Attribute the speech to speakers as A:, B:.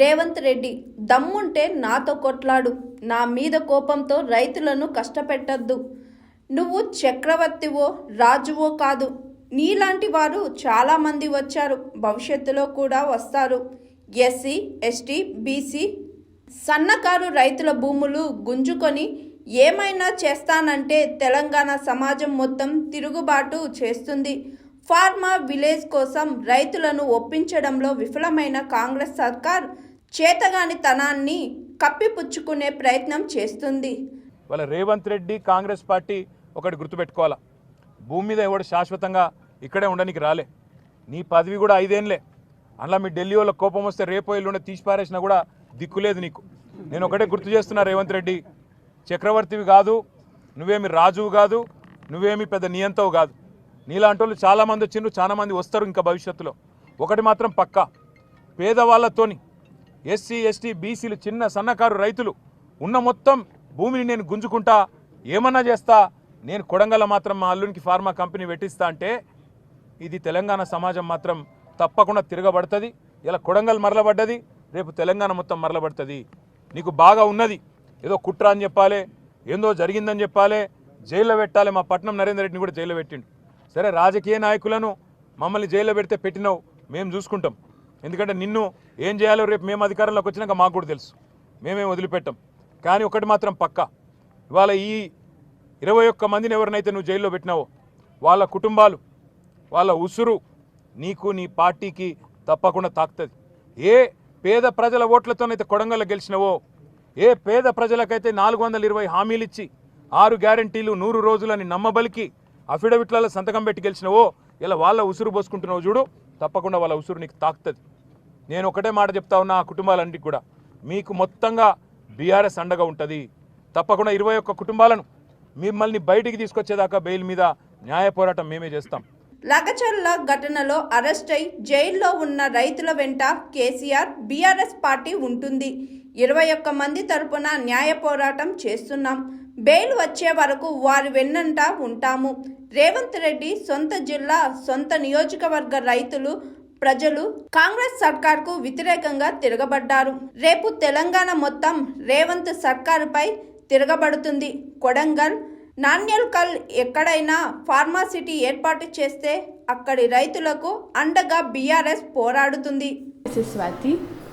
A: రేవంత్ రెడ్డి దమ్ముంటే నాతో కొట్లాడు నా మీద కోపంతో రైతులను కష్టపెట్టద్దు. నువ్వు చక్రవర్తివో రాజువో కాదు. నీలాంటి వారు చాలామంది వచ్చారు భవిష్యత్తులో కూడా వస్తారు. ఎస్సీ ఎస్టీ బీసీ సన్నకారు రైతుల భూములు గుంజుకొని ఏమైనా చేస్తానంటే తెలంగాణ సమాజం మొత్తం తిరుగుబాటు చేస్తుంది. ఫార్మా విలేజ్ కోసం రైతులను ఒప్పించడంలో విఫలమైన కాంగ్రెస్ సర్కార్ చేతగానితనాన్ని కప్పిపుచ్చుకునే ప్రయత్నం చేస్తుంది.
B: వాళ్ళ రేవంత్ రెడ్డి కాంగ్రెస్ పార్టీ ఒకటి గుర్తుపెట్టుకోవాలా? భూమి మీద ఎవడు శాశ్వతంగా ఇక్కడే ఉండడానికి రాలే. నీ పదవి కూడా ఐదేంలే అందులో మీ ఢిల్లీ వాళ్ళ కోపం వస్తే రేపో ఎల్లుండి తీసిపారేసినా కూడా దిక్కులేదు నీకు. నేను ఒకటే గుర్తు చేస్తున్నా రేవంత్ రెడ్డి. చక్రవర్తివి కాదు నువ్వేమి రాజువు కాదు నువ్వేమి పెద్ద నియంతవు కాదు. నీలాంటి వాళ్ళు చాలామంది వచ్చిండ్రు చాలామంది వస్తారు ఇంకా భవిష్యత్తులో. ఒకటి మాత్రం పక్కా. పేదవాళ్ళతోని ఎస్సీ ఎస్టీ బీసీలు చిన్న సన్నకారు రైతులు. ఉన్న మొత్తం భూమిని నేను గుంజుకుంటా ఏమన్నా చేస్తా నేను కొడంగల్ మాత్రం మా అల్లునికి ఫార్మా కంపెనీ పెట్టిస్తా అంటే ఇది తెలంగాణ సమాజం మాత్రం తప్పకుండా తిరగబడుతుంది. ఇలా కొడంగల్ మరలబడ్డది రేపు తెలంగాణ మొత్తం మరలబడుతుంది. నీకు బాగా ఉన్నది. ఏదో కుట్ర అని చెప్పాలి ఏందో జరిగిందని చెప్పాలి జైల్లో పెట్టాలి. మా పట్నం నరేందర్ రెడ్డిని కూడా జైల్లో పెట్టిండు. సరే రాజకీయ నాయకులను మమ్మల్ని జైల్లో పెడితే పెట్టినావు మేము చూసుకుంటాం. ఎందుకంటే నిన్ను ఏం చేయాలో రేపు మేము అధికారంలోకి వచ్చినాక మాకు కూడా తెలుసు. మేమేం వదిలిపెట్టాం. కానీ ఒకటి మాత్రం పక్కా. ఇవాళ ఈ ఇరవై ఒక్క మందిని ఎవరినైతే నువ్వు జైల్లో పెట్టినావో వాళ్ళ కుటుంబాలు వాళ్ళ ఉసురు నీకు నీ పార్టీకి తప్పకుండా తాకుతుంది. ఏ పేద ప్రజల ఓట్లతోనైతే కొడంగల్లో గెలిచినవో ఏ పేద ప్రజలకైతే నాలుగు వందల ఇరవై హామీలు ఇచ్చి ఆరు గ్యారంటీలు నూరు రోజులని నమ్మబలికి అఫిడవిట్లలో సంతకం పెట్టి గెలిచినవో ఇలా వాళ్ళ ఉసురు పోసుకుంటున్నావు చూడు. తప్పకుండా వాళ్ళ ఉసురు నీకు తాకుతుంది. నేను ఒకటే మాట చెప్తా ఉన్నా ఆ కుటుంబాలన్నిటికి కూడా. మీకు మొత్తంగా బీఆర్ఎస్ అండగా ఉంటుంది. తప్పకుండా ఇరవై ఒక్క కుటుంబాలను మిమ్మల్ని బయటికి తీసుకొచ్చేదాకా బెయిల్ మీద న్యాయ పోరాటం మేమే చేస్తాం.
A: లగచర్ల ఘటనలో అరెస్ట్ అయి జైల్లో ఉన్న రైతుల వెంట కేసీఆర్ బీఆర్ఎస్ పార్టీ ఉంటుంది. ఇరవై ఒక్క మంది తరపున న్యాయ పోరాటం చేస్తున్నాం. బెయిల్ వచ్చే వరకు వారి వెన్నంట ఉంటాము. రేవంత్ రెడ్డి సొంత జిల్లా సొంత నియోజకవర్గ రైతులు ప్రజలు కాంగ్రెస్ సర్కార్కు వ్యతిరేకంగా తిరగబడ్డారు. రేపు తెలంగాణ మొత్తం రేవంత్ సర్కారుపై తిరగబడుతుంది. కొడంగల్ నాణ్యల్కల్ ఎక్కడైనా ఫార్మాసిటీ ఏర్పాటు చేస్తే అక్కడి రైతులకు అండగా బీఆర్ఎస్ పోరాడుతుంది.
C: స్వాతి